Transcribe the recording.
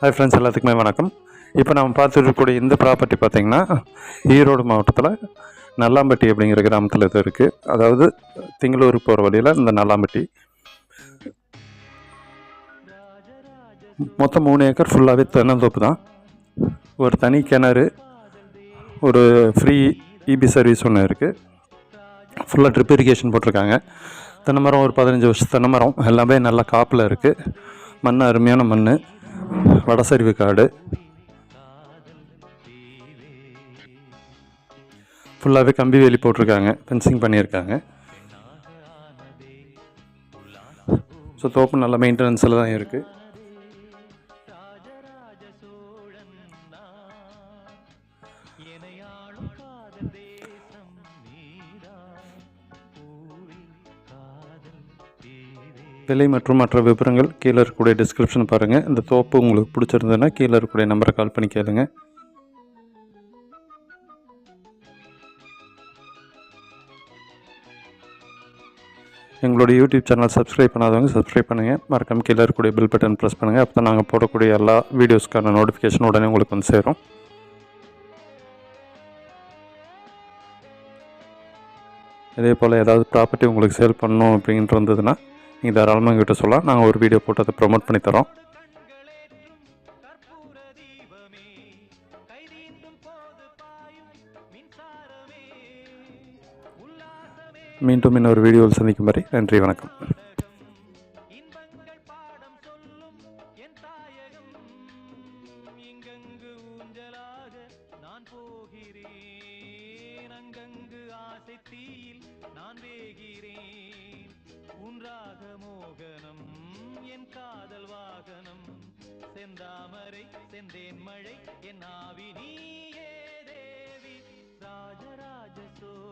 Hi friends எல்லாத்துக்குமே வணக்கம். இப்போ நம்ம பார்த்துருக்கக்கூடிய இந்த ப்ராப்பர்ட்டி பார்த்தீங்கன்னா ஈரோடு மாவட்டத்தில் நல்லாம்பட்டி அப்படிங்கிற கிராமத்தில் இது இருக்குது அதாவது திங்களூர் போகிற வழியில் இந்த நல்லாம்பட்டி. மொத்தம் மூணு ஏக்கர் ஃபுல்லாகவே தென்னந்தோப்பு தான். ஒரு தனி கிணறு ஒரு ஃப்ரீ இபி சர்வீஸ் ஒன்று இருக்குது ஃபுல்லாக ட்ரிப் இரிகேஷன் போட்டிருக்காங்க. தென்னை மரம் ஒரு பதினஞ்சு வருஷம் தென்னை மரம். எல்லாமே நல்லா காப்பில் இருக்குது மண் அருமையான மண் வடசரிவு காடு. ஃபுல்லாகவே கம்பி வேலி போட்டிருக்காங்க. ஃபென்சிங் பண்ணியிருக்காங்க. ஸோ தோப்பு நல்ல மெயின்டெனன்ஸில் தான் இருக்குது விலை மற்றும் மற்ற விவரங்கள் கீழே இருக்கக்கூடிய டிஸ்கிரிப்ஷன் பாருங்கள் இந்த தோப்பு உங்களுக்கு பிடிச்சிருந்ததுன்னா கீழே இருக்கக்கூடிய நம்பரை கால் பண்ணி கேளுங்க. எங்களுடைய யூடியூப் சேனல் சப்ஸ்கிரைப் பண்ணாதவங்க சப்ஸ்கிரைப் பண்ணுங்கள் மறக்காமல் கீழே இருக்கக்கூடிய பில் பட்டன் ப்ரெஸ் பண்ணுங்கள் அப்போ தான் நாங்கள் போடக்கூடிய எல்லா வீடியோஸ்க்கான நோட்டிஃபிகேஷன் உடனே உங்களுக்கு வந்து சேரும். இதே போல் ஏதாவது ப்ராப்பர்ட்டி உங்களுக்கு சேல் பண்ணணும் அப்படின்ட்டு இருந்ததுன்னா நீங்கள் தாராளமாக எங்கிட்ட சொல்லலாம். நாங்கள் ஒரு வீடியோ போட்டு அதை ப்ரொமோட் பண்ணி தரோம். மீண்டும் இன்னொரு வீடியோவில் சந்திக்கும் வரை நன்றி வணக்கம். இன்பங்கள் பாடம் என் தாயகம் இங்கங்கு நான் போகிறேன். அங்கங்கு ஆசை தீயில் நான் வேகிறேன். உன்றாக மோகனம் என் காதல் வாகனம். செந்தாமரை செந்தேன் மழை என் ஆவி நீயே தேவி. ராஜராஜ சோ